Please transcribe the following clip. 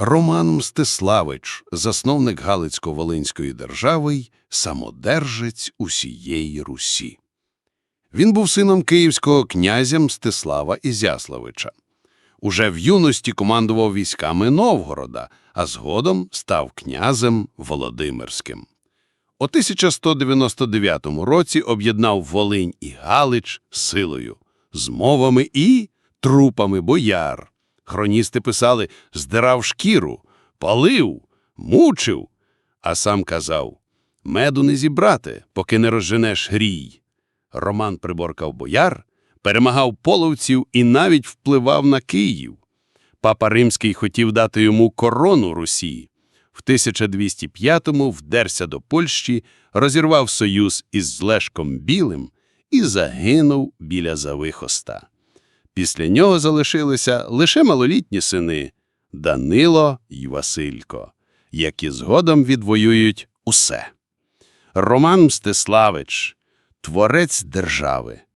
Роман Мстиславич, засновник Галицько-Волинської держави й самодержець усієї Русі. Він був сином київського князя Мстислава Ізяславича. Уже в юності командував військами Новгорода, а згодом став князем Володимирським. У 1199 році об'єднав Волинь і Галич силою, змовами і трупами бояр. Хроністи писали «здирав шкіру», «палив», «мучив», а сам казав «меду не зібрати, поки не розженеш грій». Роман приборкав бояр, перемагав половців і навіть впливав на Київ. Папа Римський хотів дати йому корону Русі. В 1205-му вдерся до Польщі, розірвав союз із Лешком Білим і загинув біля Завихоста. Після нього залишилися лише малолітні сини Данило й Василько, які згодом відвоюють усе. Роман Мстиславич – творець держави,